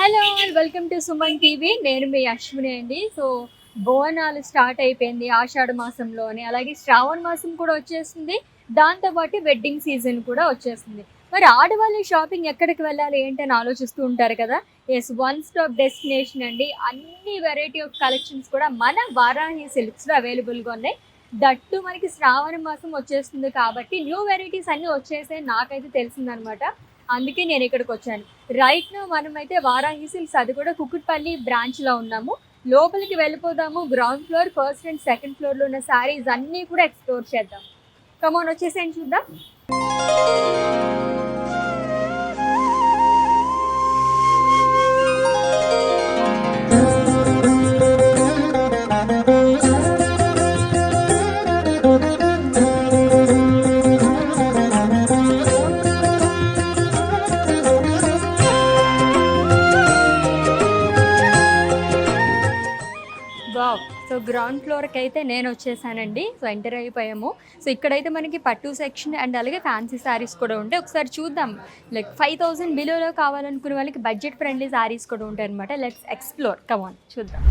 Hello welcome to Suman TV నేను మీ అశ్విని అండి. సో బోనాలు స్టార్ట్ అయిపోయింది ఆషాఢ మాసంలోనే. అలాగే శ్రావణ మాసం కూడా వచ్చేస్తుంది. దాంతోపాటు వెడ్డింగ్ సీజన్ కూడా వచ్చేస్తుంది. మరి ఆడవాళ్ళు షాపింగ్ ఎక్కడికి వెళ్ళాలి ఏంటని ఆలోచిస్తూ ఉంటారు కదా? ఎస్ వన్ స్టాప్ డెస్టినేషన్ అండి. అన్ని వెరైటీ ఆఫ్ కలెక్షన్స్ కూడా మన వారాహి సిల్క్స్లో అవైలబుల్గా ఉన్నాయి. దట్టు మనకి శ్రావణ మాసం వచ్చేస్తుంది కాబట్టి న్యూ వెరైటీస్ అన్నీ వచ్చేసాయి నాకైతే తెలిసిందనమాట. అందుకే నేను ఇక్కడికి వచ్చాను. రైట్ నో మనమైతే వారాహి సిల్క్స్ అది కూడా కుకుట్పల్లి బ్రాంచ్లో ఉన్నాము. లోపలికి వెళ్ళిపోదాము. Ground floor first and second ఫ్లోర్లో ఉన్న శారీస్ అన్నీ కూడా ఎక్స్ప్లోర్ చేద్దాం. కమోన్ వచ్చేసేయండి చూద్దాం. thank you గ్రౌండ్ ఫ్లోర్కి అయితే నేను వచ్చేసానండి. సో ఎంటర్ అయిపోయాము. సో ఇక్కడైతే మనకి పట్టు సెక్షన్ అండ్ అలాగే ఫ్యాన్సీ శారీస్ కూడా ఉంటాయి. ఒకసారి చూద్దాం. లైక్ ఫైవ్ థౌసండ్ బిలోలో కావాలనుకునే వాళ్ళకి బడ్జెట్ ఫ్రెండ్లీ శారీస్ కూడా ఉంటాయి అనమాట లెట్స్ ఎక్స్ప్లోర్ కమాన్ చూద్దాం.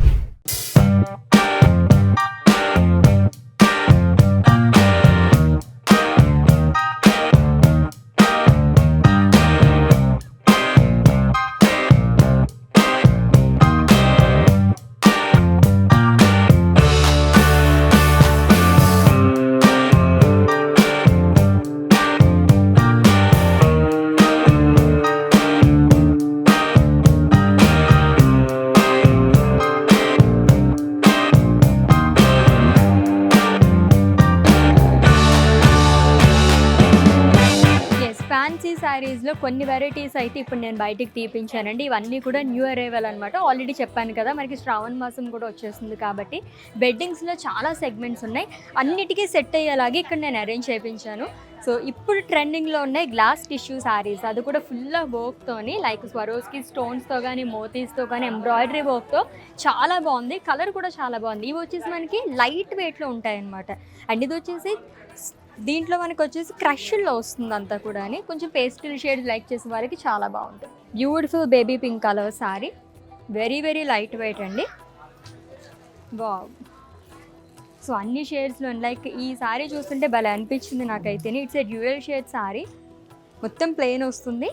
ఫ్యాన్సీ శారీస్లో కొన్ని వెరైటీస్ అయితే ఇప్పుడు నేను బయటికి తీపించానండి. ఇవన్నీ కూడా న్యూ అరైవల్ అనమాట ఆల్రెడీ చెప్పాను కదా మనకి శ్రావణ మాసం కూడా వచ్చేస్తుంది కాబట్టి వెడ్డింగ్స్లో చాలా సెగ్మెంట్స్ ఉన్నాయి. అన్నిటికీ సెట్ అయ్యేలాగే ఇక్కడ నేను అరేంజ్ చేయించాను సో ఇప్పుడు ట్రెండింగ్లో ఉన్నాయి గ్లాస్ టిష్యూ శారీస్ అది కూడా ఫుల్ వర్క్తోని లైక్ స్వరోస్కి స్టోన్స్తో కానీ మోతీస్తో కానీ ఎంబ్రాయిడరీ వర్క్తో చాలా బాగుంది. కలర్ కూడా చాలా బాగుంది. ఇవి వచ్చేసి మనకి లైట్ వెయిట్లో ఉంటాయి అనమాట అండ్ ఇది వచ్చేసి దీంట్లో మనకి వచ్చేసి క్రష్లో వస్తుంది అంతా కూడా అని కొంచెం పేస్టిల్ షేడ్ లైక్ చేసే వారికి చాలా బాగుంటుంది. Beautiful baby pink colour sari very very light weight అండి. బాగు సో అన్ని షేడ్స్లో లైక్ ఈ సారీ చూస్తుంటే భలే అనిపించింది నాకైతే. It's a dual shade sari మొత్తం ప్లెయిన్ వస్తుంది.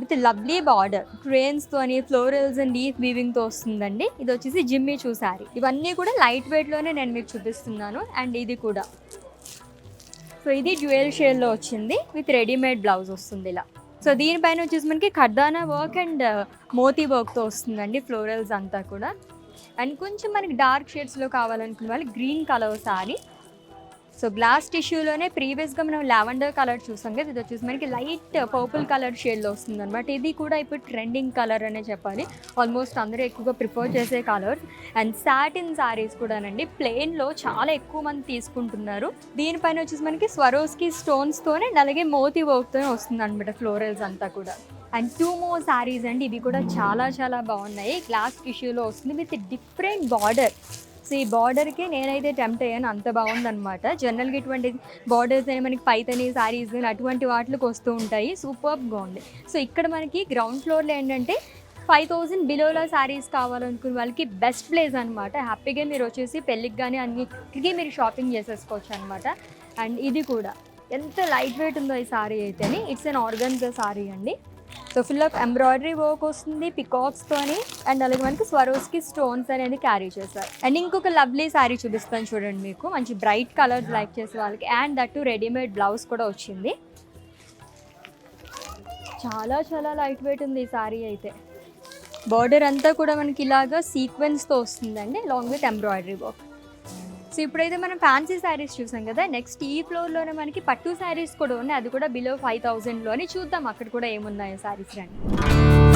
విత్ లవ్లీ బార్డర్ ట్రైన్స్తోని ఫ్లోరల్స్ అండ్ లీఫ్ వీవింగ్తో వస్తుందండి. ఇది వచ్చేసి జిమ్మి చూసారి ఇవన్నీ కూడా లైట్ వెయిట్లోనే నేను మీకు చూపిస్తున్నాను. అండ్ ఇది కూడా. సో ఇది డ్యూయల్ షేడ్లో వచ్చింది విత్ రెడీమేడ్ బ్లౌజ్ వస్తుంది ఇలా. సో దీనిపైన వచ్చేసి మనకి ఖర్దానా వర్క్ అండ్ uh, మోతీ వర్క్తో వస్తుందండి ఫ్లోరల్స్ అంతా కూడా. అండ్ కొంచెం మనకి డార్క్ షేడ్స్లో కావాలనుకునే వాళ్ళు green colour sari so glass టిష్యూలోనే ప్రీవియస్గా మనం లావెండర్ కలర్ చూసాం కదా ఇది వచ్చేసి మనకి లైట్ పర్పుల్ కలర్ షేడ్లో వస్తుంది అనమాట ఇది కూడా ఇప్పుడు ట్రెండింగ్ కలర్ అనే చెప్పాలి. ఆల్మోస్ట్ అందరూ ఎక్కువగా ప్రిఫర్ చేసే కలర్ అండ్ సాటిన్ శారీస్ కూడానండి ప్లెయిన్లో చాలా ఎక్కువ మంది తీసుకుంటున్నారు. దీనిపైన వచ్చేసి మనకి స్వరోస్కి స్టోన్స్తోనే అండ్ అలాగే మోతీ వర్క్తోనే వస్తుంది అనమాట ఫ్లోరల్స్ అంతా కూడా. అండ్ టూ మోర్ శారీస్ అండి ఇవి కూడా చాలా చాలా బాగున్నాయి. గ్లాస్ టిష్యూలో వస్తుంది విత్ డిఫరెంట్ బార్డర్ సో ఈ బార్డర్కి నేనైతే టెంప్ట్ అయ్యాను. అంత బాగుందన్నమాట. జనరల్గా ఇటువంటి బార్డర్స్ అని మనకి పైతని సారీస్ అటువంటి వాటికి వస్తూ ఉంటాయి. సూపర్గా ఉంది. సో ఇక్కడ మనకి గ్రౌండ్ ఫ్లోర్లో ఏంటంటే ఫైవ్ థౌజండ్ బిలోలో శారీస్ కావాలనుకునే వాళ్ళకి బెస్ట్ ప్లేస్ అనమాట హ్యాపీగా మీరు వచ్చేసి పెళ్ళికి కానీ అన్నిటికీ మీరు షాపింగ్ చేసేసుకోవచ్చు అనమాట అండ్ ఇది కూడా. ఎంత లైట్ వెయిట్ ఉందో ఈ సారీ అయితేని. ఇట్స్ అన్ ఆర్గన్జా సారీ అండి. So full of embroidery work వస్తుంది పికాక్స్తోని అండ్ అలాగే మనకి స్వరోస్కి స్టోన్స్ అనేది క్యారీ చేశారు అండ్ ఇంకొక లవ్లీ శారీ చూపిస్తాను చూడండి మీకు. మంచి బ్రైట్ కలర్స్ లైక్ చేసే వాళ్ళకి. అండ్ దట్ రెడీమేడ్ బ్లౌజ్ కూడా వచ్చింది. చాలా చాలా లైట్ వెయిట్ ఉంది ఈ శారీ అయితే. బార్డర్ అంతా కూడా మనకి ఇలాగా సీక్వెన్స్తో వస్తుందండి long with embroidery work so ఇప్పుడైతే మనం ఫ్యాన్సీ శారీస్ చూసాం కదా నెక్స్ట్ ఈ ఫ్లోర్లోనే మనకి పట్టు శారీస్ కూడా ఉన్నాయి. అది కూడా బిలో ఫైవ్ థౌజండ్లోని చూద్దాం. అక్కడ కూడా ఏమున్నాయో శారీస్ రండి.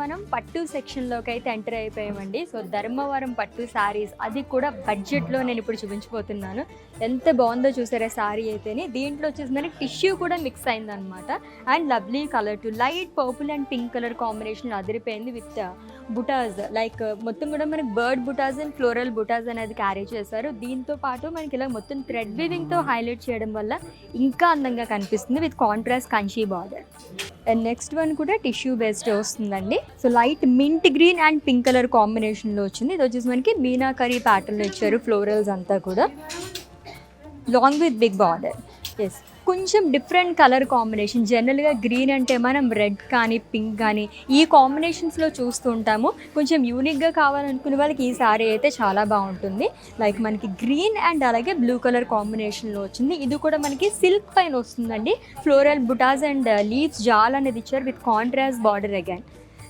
మనం పట్టు సెక్షన్లోకి అయితే ఎంటర్ అయిపోయామండి. సో ధర్మవరం పట్టు శారీస్ అది కూడా బడ్జెట్లో నేను ఇప్పుడు చూపించబోతున్నాను. ఎంత బాగుందో చూసారా శారీ అయితేనే. దీంట్లో వచ్చేసి మనకి టిష్యూ కూడా మిక్స్ అయిందనమాట and lovely colour to light purple and pink colour combination అదిరిపోయింది విత్ బుటాస్ లైక్ మొత్తం కూడా మనకి bird butas and floral butas అనేది క్యారీ చేశారు. దీంతో పాటు మనకి ఇలా మొత్తం థ్రెడ్ వీవింగ్తో హైలైట్ చేయడం వల్ల ఇంకా అందంగా కనిపిస్తుంది with contrast Kanchi border and next one కూడా టిష్యూ బేస్డ్ వస్తుందండి. So light mint green and pink colour కాంబినేషన్లో వచ్చింది. ఇది వచ్చేసి మనకి మీనాకరీ ప్యాటర్న్లో ఇచ్చారు ఫ్లోరల్స్ అంతా కూడా. Long with big border yes కొంచెం డిఫరెంట్ కలర్ కాంబినేషన్ జనరల్గా గ్రీన్ అంటే మనం రెడ్ కానీ పింక్ కానీ ఈ కాంబినేషన్స్లో చూస్తూ ఉంటాము. కొంచెం యూనిక్గా కావాలనుకునే వాళ్ళకి ఈ సారీ అయితే చాలా బాగుంటుంది. లైక్ మనకి గ్రీన్ అండ్ అలాగే బ్లూ కలర్ కాంబినేషన్లో వచ్చింది. ఇది కూడా మనకి సిల్క్ పైన వస్తుందండి. ఫ్లోరల్ బుటాస్ అండ్ లీవ్స్ జాల్ అనేది ఇచ్చారు విత్ కాంట్రాస్ట్ బార్డర్ అగైన్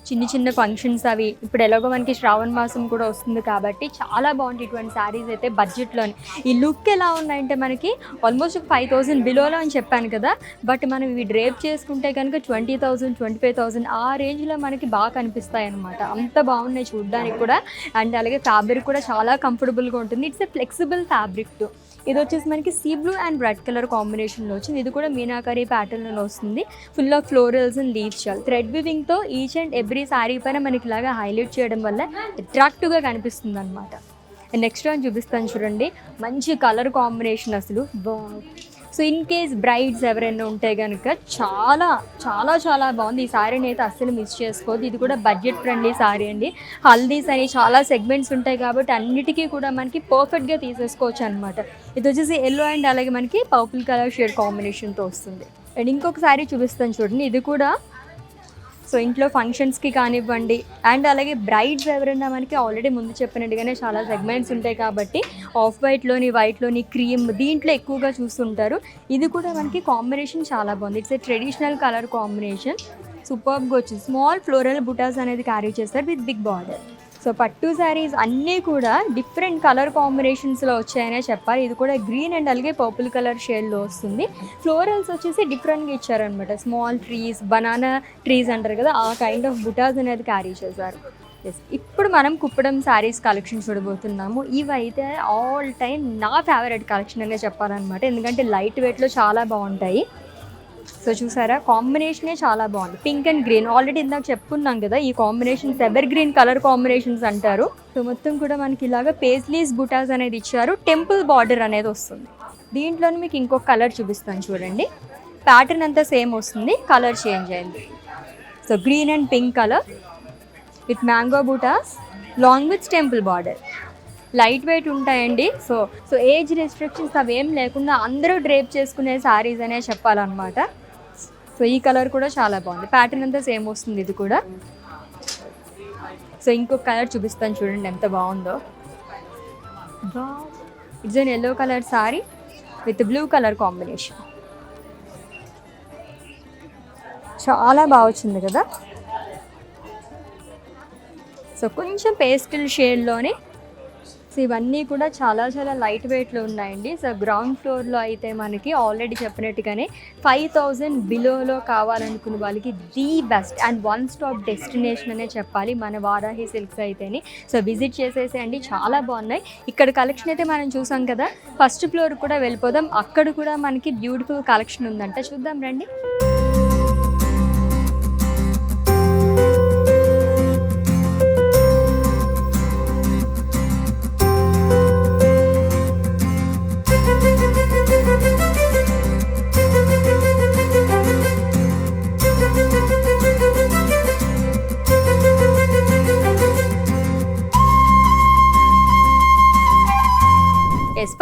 చిన్న చిన్న ఫంక్షన్స్ అవి. ఇప్పుడు ఎలాగో మనకి శ్రావణ మాసం కూడా వస్తుంది కాబట్టి చాలా బాగుంటాయి ఇటువంటి శారీస్ అయితే బడ్జెట్లోని ఈ లుక్ ఎలా ఉన్నాయంటే మనకి ఆల్మోస్ట్ ఫైవ్ థౌసండ్ బిలోలో అని చెప్పాను కదా. బట్ మనం ఇవి డ్రేప్ చేసుకుంటే కనుక twenty thousand twenty five thousand ఆ రేంజ్లో మనకి బాగా కనిపిస్తాయి అనమాట అంత బాగున్నాయి చూడడానికి కూడా. అండ్ అలాగే ఫ్యాబ్రిక్ కూడా చాలా కంఫర్టబుల్గా ఉంటుంది. It's a flexible fabric too ఇది వచ్చేసి మనకి sea blue and red colour కాంబినేషన్లో వచ్చింది. ఇది కూడా మీనాకరీ ప్యాటర్న్లో వస్తుంది. Full of florals and leaves chaal. Thread వివింగ్తో ఈచ్ అండ్ ఎవ్రీ శారీ పైన మనకి ఇలాగా హైలైట్ చేయడం వల్ల అట్రాక్టివ్గా కనిపిస్తుంది అనమాట నెక్స్ట్ వన్ చూపిస్తాను చూడండి. మంచి కలర్ కాంబినేషన్ అసలు. సో ఇన్ కేస్ బ్రైడ్స్ ఎవరైనా ఉంటే కనుక చాలా చాలా చాలా బాగుంది. ఈ శారీని అయితే అస్సలు మిస్ చేసుకోవద్దు. ఇది కూడా బడ్జెట్ ఫ్రెండ్లీ శారీ అండి. హల్దీస్ అని చాలా సెగ్మెంట్స్ ఉంటాయి కాబట్టి అన్నిటికీ కూడా మనకి పర్ఫెక్ట్గా తీసేసుకోవచ్చు అనమాట ఇది వచ్చేసి ఎల్లో అండ్ అలాగే మనకి పర్పుల్ కలర్ షేడ్ కాంబినేషన్తో వస్తుంది. అండ్ ఇంకొక శారీ చూపిస్తాను చూడండి. ఇది కూడా సో ఇంట్లో ఫంక్షన్స్కి కానివ్వండి అండ్ అలాగే బ్రైడ్స్ ఎవరైనా మనకి ఆల్రెడీ ముందు చెప్పినట్టుగానే చాలా సెగ్మెంట్స్ ఉంటాయి కాబట్టి ఆఫ్ వైట్లోని వైట్లోని క్రీమ్ దీంట్లో ఎక్కువగా చూస్తుంటారు. ఇది కూడా మనకి కాంబినేషన్ చాలా బాగుంది. It's a traditional colour combination సూపర్గా వచ్చింది స్మాల్ ఫ్లోరల్ బుటాస్ అనేది క్యారీ చేస్తారు విత్ బిగ్ బార్డర్ సో పట్టు శారీస్ అన్నీ కూడా డిఫరెంట్ కలర్ కాంబినేషన్స్లో వచ్చాయనే చెప్పాలి. ఇది కూడా గ్రీన్ అండ్ అలాగే పర్పుల్ కలర్ షేడ్లో వస్తుంది. ఫ్లోరల్స్ వచ్చేసి డిఫరెంట్గా ఇచ్చారనమాట స్మాల్ ట్రీస్ బనానా ట్రీస్ అంటారు కదా ఆ కైండ్ ఆఫ్ బుటాస్ అనేది క్యారీ చేశారు. ఎస్ ఇప్పుడు మనం కుప్పడం శారీస్ కలెక్షన్ చూడబోతున్నాము. ఇవైతే ఆల్ టైం నా ఫేవరెట్ కలెక్షన్ అనే చెప్పాలన్నమాట. ఎందుకంటే లైట్ వెయిట్లో చాలా బాగుంటాయి. సో చూసారా? కాంబినేషనే చాలా బాగుంది. Pink and green. ఆల్రెడీ ఇందాక చెప్పుకున్నాం కదా ఈ combinations evergreen colour combinations అంటారు. సో మొత్తం కూడా మనకి ఇలాగా పేస్లీస్ బుటాస్ అనేది ఇచ్చారు. టెంపుల్ బార్డర్ అనేది వస్తుంది. దీంట్లోనే మీకు ఇంకొక కలర్ చూపిస్తాను చూడండి. ప్యాటర్న్ అంతా సేమ్ వస్తుంది. కలర్ చేంజ్ అయింది. So green and pink colour with mango butas long with temple border. Light weight ఉంటాయండి. సో సో ఏజ్ రెస్ట్రిక్షన్స్ అవేం లేకుండా అందరూ డ్రేప్ చేసుకునే శారీస్ అనే చెప్పాలన్నమాట. సో ఈ కలర్ కూడా చాలా బాగుంది. ప్యాటర్న్ అంతా సేమ్ వస్తుంది ఇది కూడా. సో ఇంకొక కలర్ చూపిస్తాను చూడండి ఎంత బాగుందో. It's an yellow colour sari with blue colour combination చాలా బాగా వచ్చింది కదా? సో కొంచెం పేస్టిల్ షేడ్లోనే సో ఇవన్నీ కూడా చాలా చాలా లైట్ వెయిట్లో ఉన్నాయండి. సో గ్రౌండ్ ఫ్లోర్లో అయితే మనకి ఆల్రెడీ చెప్పినట్టుగానే ఫైవ్ థౌజండ్ బిలోలో కావాలనుకున్న వాళ్ళకి the best and one stop destination అనే చెప్పాలి మన వారాహి సిల్క్స్ అయితేనే. సో విజిట్ చేసేసేయండి. చాలా బాగున్నాయి. ఇక్కడ కలెక్షన్ అయితే మనం చూసాం కదా. ఫస్ట్ ఫ్లోర్ కూడా వెళ్ళిపోదాం. అక్కడ కూడా మనకి బ్యూటిఫుల్ కలెక్షన్ ఉందంట. చూద్దాం రండి.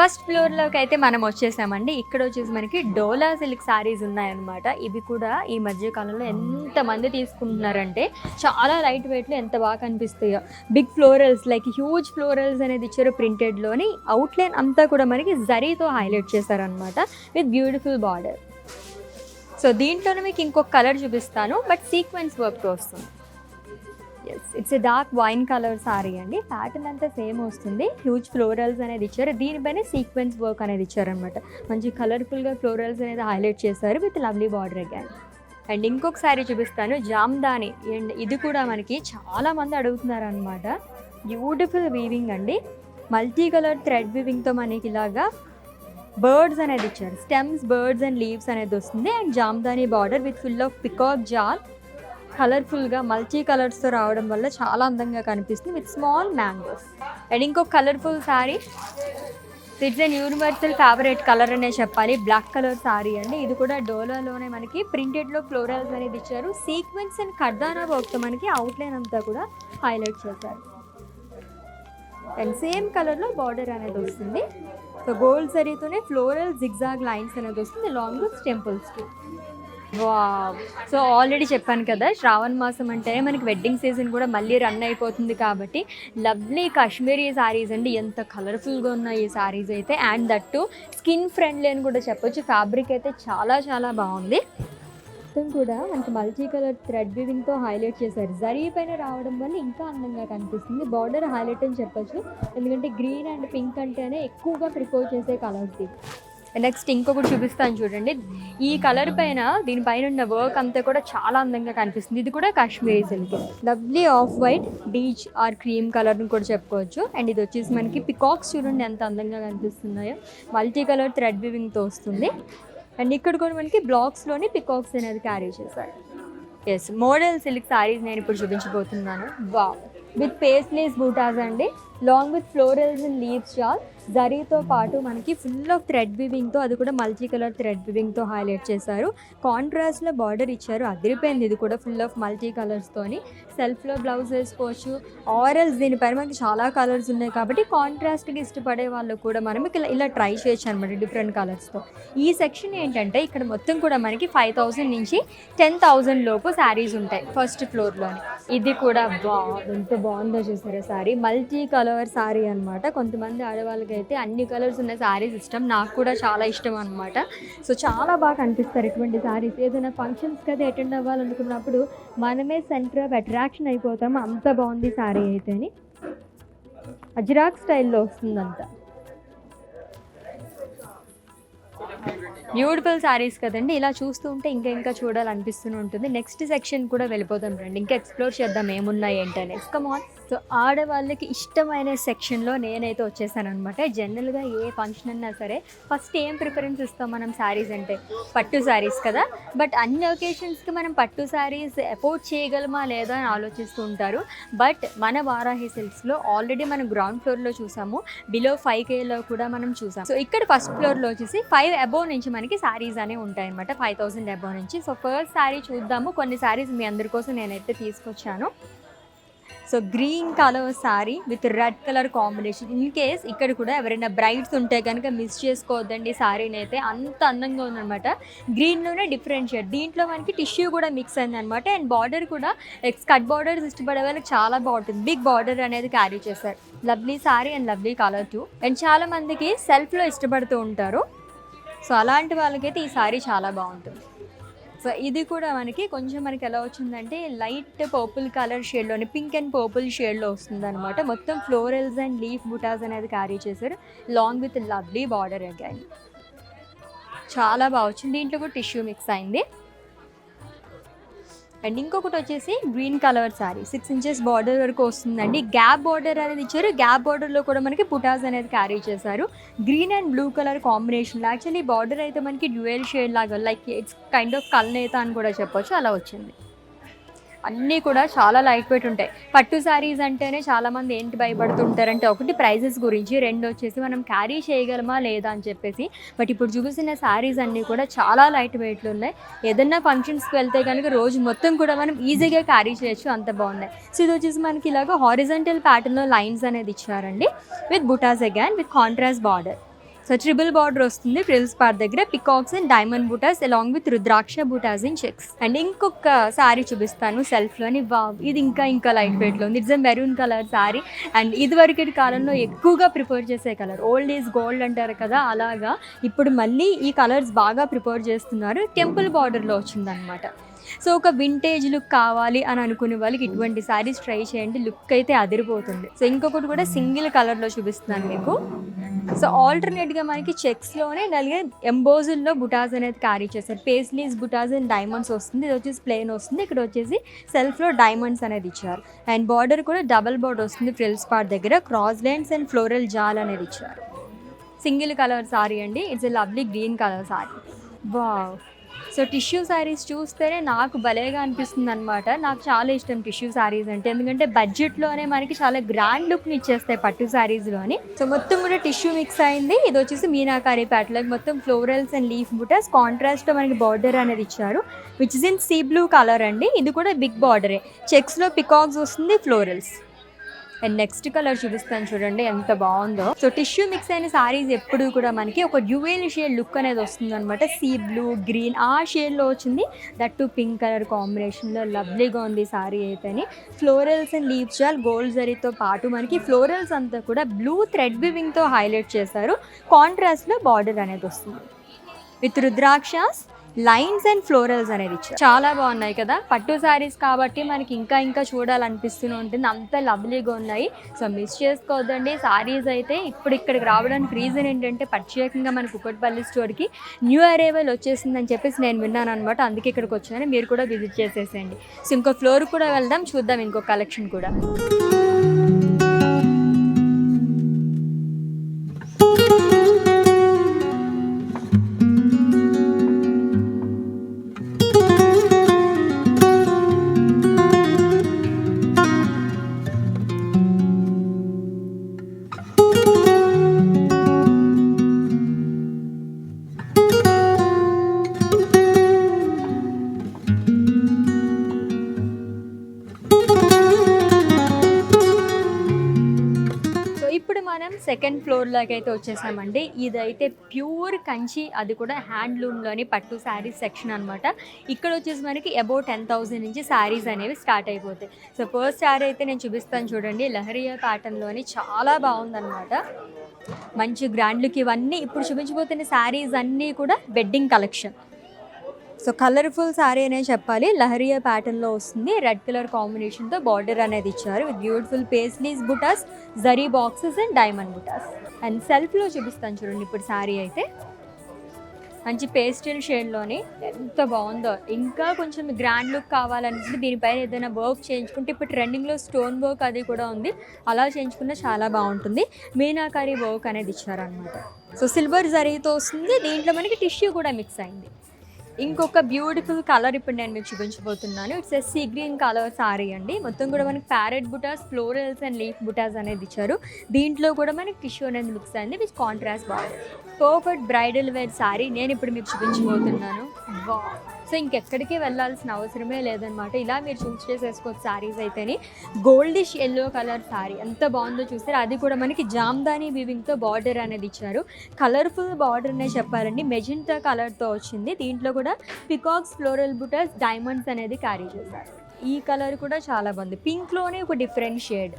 ఫస్ట్ ఫ్లోర్లోకి అయితే మనం వచ్చేసామండి. ఇక్కడ వచ్చేసి మనకి డోలా సిల్క్ శారీస్ ఉన్నాయన్నమాట. ఇవి కూడా ఈ మధ్య కాలంలో ఎంతమంది తీసుకుంటున్నారంటే చాలా లైట్ వెయిట్లో ఎంత బాగా కనిపిస్తాయో. Big florals like huge florals అనేది ఇచ్చారు ప్రింటెడ్లోని అవుట్లైన్ అంతా కూడా మనకి జరీతో హైలైట్ చేశారనమాట విత్ బ్యూటిఫుల్ బార్డర్. సో దీంట్లోనే మీకు ఇంకొక కలర్ చూపిస్తాను. బట్ సీక్వెన్స్ వర్క్ వస్తుంది. Yes it's a dark wine colour sari అండి. ప్యాటర్న్ అంతా సేమ్ వస్తుంది. హ్యూజ్ ఫ్లోరల్స్ అనేది ఇచ్చారు. దీనిపైన సీక్వెన్స్ వర్క్ అనేది ఇచ్చారనమాట మంచి కలర్ఫుల్గా ఫ్లోరల్స్ అనేది హైలైట్ చేశారు with lovely border again and ఇంకొక శారీ చూపిస్తాను. జామ్దాని అండ్ ఇది కూడా మనకి చాలామంది అడుగుతున్నారు అనమాట బ్యూటిఫుల్ వీవింగ్ అండి. మల్టీ కలర్ థ్రెడ్ వీవింగ్తో మనకి ఇలాగా బర్డ్స్ అనేది ఇచ్చారు. స్టెమ్స్ బర్డ్స్ అండ్ లీవ్స్ అనేది వస్తుంది. And Jamdani border with full of peacock jaal కలర్ఫుల్గా మల్టీ కలర్స్తో రావడం వల్ల చాలా అందంగా కనిపిస్తుంది విత్ స్మాల్ మ్యాంగోస్ అండ్ ఇంకొక colourful sari it's an universal favourite colour అనే చెప్పాలి. బ్లాక్ కలర్ సారీ అండి. ఇది కూడా డోలాలోనే మనకి ప్రింటెడ్లో ఫ్లోరల్స్ అనేది ఇచ్చారు. సీక్వెన్స్ అండ్ కర్దానా వర్క్తో మనకి అవుట్లైన్ అంతా కూడా హైలైట్ చేశారు. అండ్ సేమ్ కలర్లో బార్డర్ అనేది వస్తుంది. సో గోల్డ్ సరీతోనే ఫ్లోరల్ జిగ్జాగ్ లైన్స్ అనేది వస్తుంది long with temples so already చెప్పాను కదా శ్రావణ మాసం అంటేనే మనకి వెడ్డింగ్ సీజన్ కూడా మళ్ళీ రన్ అయిపోతుంది కాబట్టి లవ్లీ కాశ్మీరీ సారీస్ అండి. ఎంత కలర్ఫుల్గా ఉన్నాయి ఈ సారీస్ అయితే. అండ్ దట్టు స్కిన్ ఫ్రెండ్లీ అని కూడా చెప్పొచ్చు. ఫ్యాబ్రిక్ అయితే చాలా చాలా బాగుంది. మొత్తం కూడా మనకి మల్టీ కలర్ థ్రెడ్ వివింగ్తో హైలైట్ చేశారు. జరీ పైన రావడం వల్ల ఇంకా అందంగా కనిపిస్తుంది. బార్డర్ హైలైట్ అని చెప్పొచ్చు. ఎందుకంటే గ్రీన్ అండ్ పింక్ అంటేనే ఎక్కువగా ప్రిఫర్ చేసే కలర్స్ది నెక్స్ట్ ఇంకొకటి చూపిస్తాను చూడండి. ఈ కలర్ పైన దీనిపైన ఉన్న వర్క్ అంతా కూడా చాలా అందంగా కనిపిస్తుంది. ఇది కూడా Kashmiri silk lovely off white beige or cream కలర్ని కూడా చెప్పుకోవచ్చు. అండ్ ఇది వచ్చేసి మనకి పికాక్స్ చూడండి ఎంత అందంగా కనిపిస్తున్నాయో. మల్టీ కలర్ థ్రెడ్ వివింగ్తో వస్తుంది. అండ్ ఇక్కడ కూడా మనకి బ్లాక్స్లోని పికాక్స్ అనేది క్యారీ చేశారు. ఎస్ మోడల్ సిల్క్ సారీస్ నేను ఇప్పుడు చూపించబోతున్నాను. వా విత్ పేస్లీస్ బూటాస్ అండి. Long with florals and leaves shawl జరీతో పాటు మనకి ఫుల్ ఆఫ్ థ్రెడ్ వివింగ్తో అది కూడా మల్టీ కలర్ థ్రెడ్ వివింగ్తో హైలైట్ చేశారు. కాంట్రాస్ట్లో బార్డర్ ఇచ్చారు అదిరిపోయింది. ఇది కూడా ఫుల్ ఆఫ్ మల్టీ కలర్స్తోని సెల్ఫ్లో బ్లౌజ్ వేసుకోవచ్చు. ఆరల్స్ దీనిపైన మనకి చాలా కలర్స్ ఉన్నాయి కాబట్టి కాంట్రాస్ట్కి ఇష్టపడే వాళ్ళు కూడా మనం ఇలా ఇలా ట్రై చేయొచ్చు అనమాట డిఫరెంట్ కలర్స్తో ఈ సెక్షన్ ఏంటంటే ఇక్కడ మొత్తం కూడా మనకి ఫైవ్ థౌజండ్ నుంచి టెన్ థౌజండ్ లోపు శారీస్ ఉంటాయి ఫస్ట్ ఫ్లోర్లోని ఇది కూడా బా ఎంత బాగుందో చూసారా శారీ మల్టీ కలర్ శారీ అనమాట కొంతమంది ఆడవాళ్ళకి అయితే అన్ని కలర్స్ ఉన్న శారీస్ ఇష్టం. నాకు కూడా చాలా ఇష్టం అనమాట సో చాలా బాగా కనిపిస్తారు ఇటువంటి శారీస్. ఏదైనా ఫంక్షన్స్కి కదా అటెండ్ అవ్వాలనుకున్నప్పుడు మనమే సెంటర్ ఆఫ్ అట్రాక్షన్ అయిపోతాం. అంత బాగుంది శారీ అయితేని. అజిరాక్ స్టైల్లో వస్తుందంతా బ్యూటిఫుల్ శారీస్ కదండి. ఇలా చూస్తూ ఉంటే ఇంకా ఇంకా చూడాలనిపిస్తూనే ఉంటుంది. నెక్స్ట్ సెక్షన్ కూడా వెళ్ళిపోతాం రండి. ఇంకా ఎక్స్ప్లోర్ చేద్దాం ఏమున్నాయి ఏంటనే కమాన్ సో ఆడవాళ్ళకి ఇష్టమైన సెక్షన్లో నేనైతే వచ్చేసాను అనమాట జనరల్గా ఏ ఫంక్షన్ అన్నా సరే ఫస్ట్ ఏం ప్రిఫరెన్స్ ఇస్తాం మనం శారీస్ అంటే? పట్టు శారీస్ కదా. బట్ అన్ని ఒకేషన్స్కి మనం పట్టు శారీస్ అఫోర్డ్ చేయగలమా లేదా అని ఆలోచిస్తూ ఉంటారు. బట్ మన వారాహి సిల్క్స్లో ఆల్రెడీ మనం గ్రౌండ్ ఫ్లోర్లో చూసాము. బిలో ఫైవ్ కేలో కూడా మనం చూసాం. సో ఇక్కడ ఫస్ట్ ఫ్లోర్లో వచ్చేసి ఫైవ్ అబోవ్ నుంచి మనకి శారీస్ అనేవి ఉంటాయి అనమాట ఫైవ్ థౌసండ్ అబోవ్ నుంచి. సో ఫస్ట్ శారీ చూద్దాము. కొన్ని శారీస్ మీ అందరి కోసం నేనైతే తీసుకొచ్చాను. So green colour sari with red colour combination in case ఇక్కడ కూడా ఎవరైనా బ్రైడ్స్ ఉంటే కనుక మిస్ చేసుకోవద్దండి శారీని అయితే అంత అందంగా ఉందన్నమాట. గ్రీన్లోనే డిఫరెంట్ షేడ్ దీంట్లో మనకి టిష్యూ కూడా మిక్స్ అయింది అనమాట అండ్ బార్డర్ కూడా ఎక్స్ కట్ బార్డర్స్ ఇష్టపడే వాళ్ళకి చాలా బాగుంటుంది. బిగ్ బార్డర్ అనేది క్యారీ చేశారు lovely sari and lovely colour too and చాలా మందికి సెల్ఫ్లో ఇష్టపడుతూ ఉంటారు. సో అలాంటి వాళ్ళకైతే ఈ సారీ చాలా బాగుంటుంది. సో ఇది కూడా మనకి కొంచెం మనకి ఎలా వచ్చిందంటే లైట్ పర్పుల్ కలర్ షేడ్లోని పింక్ అండ్ పర్పుల్ షేడ్లో వస్తుంది అనమాట మొత్తం ఫ్లోరల్స్ అండ్ లీఫ్ బుటాస్ అనేది క్యారీ చేశారు. Long with lovely border again చాలా బాగా వచ్చింది. దీంట్లో కూడా టిష్యూ మిక్స్ అయింది. అండ్ ఇంకొకటి వచ్చేసి green colour sari. Six inches border వరకు వస్తుందండి. గ్యాప్ బార్డర్ అనేది ఇచ్చారు. గ్యాప్ బార్డర్లో కూడా మనకి పుటాస్ అనేది క్యారీ చేశారు. Green and blue colour combination actually border అయితే మనకి డ్యూయల్ షేడ్ లాగా లైక్ ఇట్స్ కైండ్ ఆఫ్ కల్నేత అని కూడా చెప్పొచ్చు. అలా వచ్చింది. అన్నీ కూడా చాలా లైట్ వెయిట్ ఉంటాయి. పట్టు శారీస్ అంటేనే చాలామంది ఏంటి భయపడుతుంటారంటే ఒకటి ప్రైజెస్ గురించి రెండు వచ్చేసి మనం క్యారీ చేయగలమా లేదా అని చెప్పేసి. బట్ ఇప్పుడు చూపిస్తున్న శారీస్ అన్నీ కూడా చాలా లైట్ వెయిట్లు ఉన్నాయి. ఏదన్నా ఫంక్షన్స్కి వెళ్తే కనుక రోజు మొత్తం కూడా మనం ఈజీగా క్యారీ చేయొచ్చు అంత బాగున్నాయి. సో ఇది వచ్చేసి మనకి ఇలాగ హారిజంటల్ ప్యాటర్న్లో లైన్స్ అనేది ఇచ్చారండి. With butas again with contrast border so triple border వస్తుంది ఫ్రిల్స్ పార్ట్ దగ్గర peacocks and diamond butas along with rudraksha butas in checks and ఇంకొక శారీ చూపిస్తాను సెల్ఫ్లోని వావ్ ఇది ఇంకా ఇంకా లైట్ వెయిట్లో ఉంది. It's maroon colour sari and ఇదివరకటి కాలంలో ఎక్కువగా ప్రిఫర్ చేసే కలర్ ఓల్డ్ ఈజ్ గోల్డ్ అంటారు కదా అలాగా. ఇప్పుడు మళ్ళీ ఈ కలర్స్ బాగా ప్రిఫర్ చేస్తున్నారు. టెంపుల్ బార్డర్లో వచ్చిందనమాట సో ఒక వింటేజ్ లుక్ కావాలి అని అనుకునే వాళ్ళకి ఇటువంటి శారీస్ ట్రై చేయండి. లుక్ అయితే అదిరిపోతుంది. సో ఇంకొకటి కూడా సింగిల్ కలర్లో చూపిస్తున్నాను మీకు. సో ఆల్టర్నేట్గా మనకి చెక్స్లోనే నలిగే ఎంబోజుల్లో బుటాజ్ అనేది క్యారీ చేశారు పేస్లీస్ బుటాజ్ అండ్ డైమండ్స్ వస్తుంది. ఇది వచ్చేసి ప్లెయిన్ వస్తుంది. ఇక్కడ వచ్చేసి సెల్ఫ్లో డైమండ్స్ అనేది ఇచ్చారు. అండ్ బార్డర్ కూడా డబల్ బార్డర్ వస్తుంది ఫ్రిల్స్ పార్ట్ దగ్గర. Cross lines and floral jaal అనేది ఇచ్చారు. సింగిల్ కలర్ సారీ అండి. It's a lovely green colour sari wow so tissue saris చూస్తేనే నాకు భలేగా అనిపిస్తుంది అనమాట నాకు చాలా ఇష్టం టిష్యూ శారీస్ అంటే. ఎందుకంటే బడ్జెట్లోనే మనకి చాలా గ్రాండ్ లుక్ని ఇచ్చేస్తాయి పట్టు శారీస్లోని సో మొత్తం కూడా టిష్యూ మిక్స్ అయింది. ఇది వచ్చేసి మీనాకారి ప్యాటర్న్ మొత్తం ఫ్లోరల్స్ అండ్ లీఫ్ బుటాస్ కాంట్రాస్ట్లో మనకి బార్డర్ అనేది ఇచ్చారు. Which is in sea blue colour అండి. ఇది కూడా బిగ్ బార్డరే చెక్స్లో పికాక్స్ వస్తుంది ఫ్లోరల్స్ అండ్ నెక్స్ట్ కలర్ చూపిస్తాను చూడండి ఎంత బాగుందో. సో టిష్యూ మిక్స్ అయిన సారీస్ ఎప్పుడు కూడా మనకి ఒక డ్యూయల్ షేడ్ లుక్ అనేది వస్తుంది అనమాట సీ బ్లూ గ్రీన్ ఆ షేడ్లో వచ్చింది. దట్ టు పింక్ కలర్ కాంబినేషన్లో లవ్లీగా ఉంది sari అయితేని. Florals and leaves jaal gold జరీతో పాటు మనకి ఫ్లోరల్స్ అంతా కూడా బ్లూ థ్రెడ్ వివింగ్తో హైలైట్ చేశారు. కాంట్రాస్ట్లో బార్డర్ అనేది వస్తుంది. With rudrakshas lines and florals అనేది ఇచ్చారు. చాలా బాగున్నాయి కదా. పట్టు శారీస్ కాబట్టి మనకి ఇంకా ఇంకా చూడాలనిపిస్తూనే ఉంటుంది. అంత లవ్లీగా ఉన్నాయి. సో మిస్ చేసుకోవద్దండి. శారీస్ అయితే ఇప్పుడు ఇక్కడికి రావడానికి రీజన్ ఏంటంటే ప్రత్యేకంగా మన కుక్కట్పల్లి స్టోర్కి న్యూ అరైవల్ వచ్చేసిందని చెప్పేసి నేను విన్నాను అనమాట అందుకే ఇక్కడికి వచ్చాను. మీరు కూడా విజిట్ చేసేసేయండి. సో ఇంకో ఫ్లోర్ కూడా వెళ్దాం. చూద్దాం ఇంకో కలెక్షన్ కూడా. స్టోర్ లాగా అయితే వచ్చేసామండి. ఇదైతే ప్యూర్ కంచి అది కూడా హ్యాండ్లూమ్లోని పట్టు శారీస్ సెక్షన్ అనమాట ఇక్కడ వచ్చేసి మనకి అబౌట్ టెన్ థౌసండ్ నుంచి శారీస్ అనేవి స్టార్ట్ అయిపోతాయి. సో ఫస్ట్ శారీ అయితే నేను చూపిస్తాను చూడండి. లహరియా ప్యాటర్న్లోని చాలా బాగుందన్నమాట. మంచి గ్రాండ్ లుక్ ఇవన్నీ ఇప్పుడు చూపించబోతున్న శారీస్ అన్నీ కూడా wedding collection. So colourful sari అనే చెప్పాలి. లహరియా ప్యాటర్న్లో వస్తుంది. రెడ్ కలర్ కాంబినేషన్తో బార్డర్ అనేది ఇచ్చారు. With beautiful paisleys butas zari boxes and diamond butas and సెల్ఫ్లో చూపిస్తాను చూడండి ఇప్పుడు శారీ అయితే. మంచి పేస్టల్ షేడ్లోని ఎంత బాగుందో. ఇంకా కొంచెం గ్రాండ్ లుక్ కావాలనుకుంటే దీనిపైన ఏదైనా వర్క్ చేయించుకుంటే ఇప్పుడు ట్రెండింగ్లో స్టోన్ వర్క్ అది కూడా ఉంది. అలా చేయించుకుంటే చాలా బాగుంటుంది. మీనాకారి వర్క్ అనేది ఇచ్చారనమాట సో సిల్వర్ జరీతో వస్తుంది. దీంట్లో మనకి టిష్యూ కూడా మిక్స్ అయింది. ఇంకొక బ్యూటిఫుల్ కలర్ ఇప్పుడు నేను మీకు చూపించబోతున్నాను. It's a sea green colour sari అండి. మొత్తం కూడా మనకి parrot butas florals and leaf butas అనేది ఇచ్చారు. దీంట్లో కూడా మనకి టిష్యూ అనేది మిక్స్ అయింది విత్ కాంట్రాస్ట్ బాగుంది. పర్ఫెక్ట్ బ్రైడల్ వేర్ సారీ నేను ఇప్పుడు మీకు చూపించబోతున్నాను. వా సో ఇంకెక్కడికి వెళ్ళాల్సిన అవసరమే లేదనమాట ఇలా మీరు చూస్ చేసేసుకోవచ్చు శారీస్ అయితేనే. గోల్డిష్ ఎల్లో కలర్ శారీ ఎంత బాగుందో చూసారు. అది కూడా మనకి జామ్దాని వీవింగ్తో బార్డర్ అనేది ఇచ్చారు. కలర్ఫుల్ బార్డర్ అనే చెప్పాలండి. మెజెంటా కలర్తో వచ్చింది. దీంట్లో కూడా పికాక్స్ ఫ్లోరల్ బుటర్స్ డైమండ్స్ అనేది క్యారీ చేశారు. ఈ కలర్ కూడా చాలా బాగుంది. పింక్లోనే ఒక డిఫరెంట్ షేడ్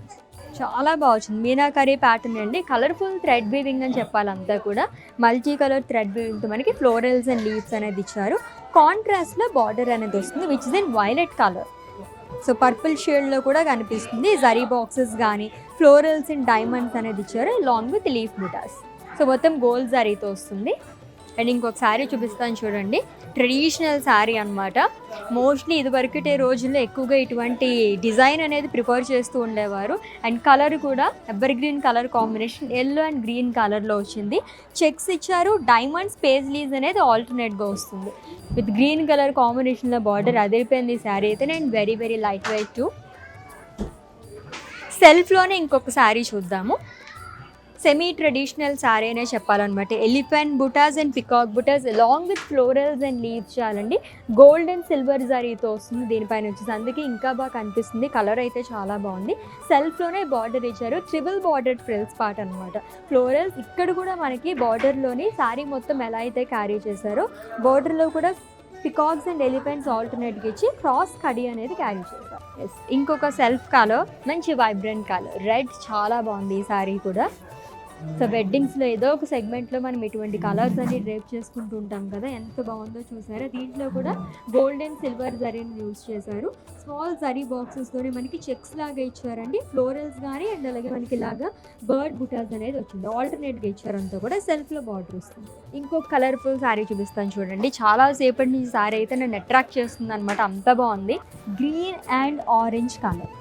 చాలా బాగా వచ్చింది. మీనాకరీ ప్యాటర్న్ అండి. కలర్ఫుల్ థ్రెడ్ వీవింగ్ అని చెప్పాలంతా కూడా. మల్టీ కలర్ థ్రెడ్ వీవింగ్తో మనకి ఫ్లోరల్స్ అండ్ లీవ్స్ అనేది ఇచ్చారు. కాంట్రాస్ట్లో బార్డర్ అనేది వస్తుంది which is in violet colour so purple షేడ్లో కూడా కనిపిస్తుంది. జరీ బాక్సెస్ కానీ ఫ్లోరల్స్ అండ్ డైమండ్స్ అనేది ఇచ్చారు long with leaf butas so మొత్తం గోల్డ్ జరీతో వస్తుంది. అండ్ ఇంకొక శారీ చూపిస్తాను చూడండి. ట్రెడిషనల్ శారీ అనమాట మోస్ట్లీ ఇదివరకటే రోజుల్లో ఎక్కువగా ఇటువంటి డిజైన్ అనేది ప్రిఫర్ చేస్తూ ఉండేవారు. అండ్ కలర్ కూడా evergreen colour combination yellow and green కలర్లో వచ్చింది. చెక్స్ ఇచ్చారు డైమండ్స్ పేజ్లీస్ అనేది ఆల్టర్నేట్గా వస్తుంది. విత్ గ్రీన్ కలర్ కాంబినేషన్లో బార్డర్ అదిరిపోయింది శారీ అయితే. నేను very very light weight too సెల్ఫ్లోనే ఇంకొక శారీ చూద్దాము. సెమీ ట్రెడిషనల్ సారీ అనే చెప్పాలన్నమాట. Elephant butas and peacock butas along with florals and leaves చాలండి. గోల్డ్ అండ్ సిల్వర్ జరీతో వస్తుంది దీనిపైన వచ్చేసి. అందుకే ఇంకా బాగా కనిపిస్తుంది. కలర్ అయితే చాలా బాగుంది. సెల్ఫ్లోనే బార్డర్ ఇచ్చారు. ట్రిపుల్ బార్డర్ ఫ్రిల్స్ పార్ట్ అనమాట ఫ్లోరల్స్ ఇక్కడ కూడా మనకి బార్డర్లోని శారీ మొత్తం ఎలా అయితే క్యారీ చేశారో బార్డర్లో కూడా పికాక్స్ అండ్ ఎలిఫెంట్స్ ఆల్టర్నేట్గా ఇచ్చి క్రాస్ కడి అనేది క్యారీ చేశారు. ఎస్ ఇంకొక సెల్ఫ్ కలర్ మంచి వైబ్రెంట్ కలర్ రెడ్ చాలా బాగుంది ఈ శారీ కూడా. సో వెడ్డింగ్స్లో ఏదో ఒక సెగ్మెంట్లో మనం ఇటువంటి కలర్స్ అన్ని డ్రేప్ చేసుకుంటూ ఉంటాం కదా ఎంత బాగుందో చూసారా? దీంట్లో కూడా గోల్డ్ అండ్ సిల్వర్ జరీని యూజ్ చేశారు స్మాల్ జరీ బాక్సెస్తోనే మనకి చెక్స్ లాగా ఇచ్చారండి. ఫ్లోరల్స్ కానీ అండ్ అలాగే మనకి ఇలాగా బర్డ్ బుటాస్ అనేది వచ్చింది. ఆల్టర్నేట్గా ఇచ్చారంతా కూడా సెల్ఫ్లో బార్డర్ వస్తుంది ఇంకొక కలర్ఫుల్ శారీ చూపిస్తాను చూడండి. చాలా సేపటి నుంచి శారీ అయితే నన్ను అట్రాక్ట్ చేస్తుంది అనమాట అంత బాగుంది. Green and orange colour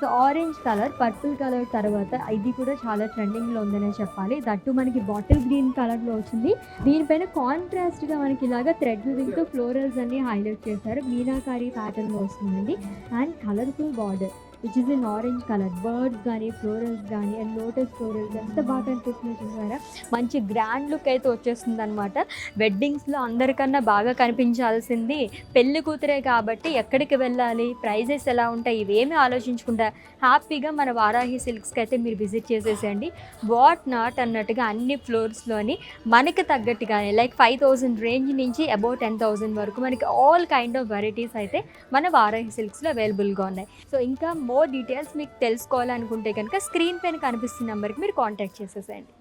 so orange colour purple colour తర్వాత ఇది కూడా చాలా ట్రెండింగ్లో ఉందనే చెప్పాలి. దట్టు మనకి బాటిల్ గ్రీన్ కలర్లో వచ్చింది. దీనిపైన కాంట్రాస్ట్గా మనకి ఇలాగా థ్రెడ్ వివింగ్తో ఫ్లోరల్స్ అన్ని హైలైట్ చేశారు. మీనాకారి ప్యాటర్న్లో వస్తుందండి. And colourful border which is in orange colour birds కానీ ఫ్లోరల్స్ కానీ అండ్ లోటస్ ఫ్లోరల్స్ ఎంత బాగా కనిపిస్తుంది చూసారా? మంచి గ్రాండ్ లుక్ అయితే వచ్చేస్తుంది అనమాట వెడ్డింగ్స్లో అందరికన్నా బాగా కనిపించాల్సింది పెళ్ళి కూతురే కాబట్టి ఎక్కడికి వెళ్ళాలి ప్రైజెస్ ఎలా ఉంటాయి ఇవేమి ఆలోచించకుండా హ్యాపీగా మన వారాహి సిల్క్స్కి అయితే మీరు విజిట్ చేసేసేయండి. వాట్ నాట్ అన్నట్టుగా అన్ని ఫ్లోర్స్లోని మనకి తగ్గట్టుగానే లైక్ ఫైవ్ థౌజండ్ రేంజ్ నుంచి అబౌట్ టెన్ థౌజండ్ వరకు మనకి ఆల్ కైండ్ ఆఫ్ వెరైటీస్ అయితే మన వారాహి సిల్క్స్లో అవైలబుల్గా ఉన్నాయి. సో ఇంకా మోర్ డీటెయిల్స్ మీకు తెలుసుకోవాలనుకుంటే కనుక స్క్రీన్ పైన కనిపిస్తున్న నెంబర్కి మీరు కాంటాక్ట్ చేసేసేయండి.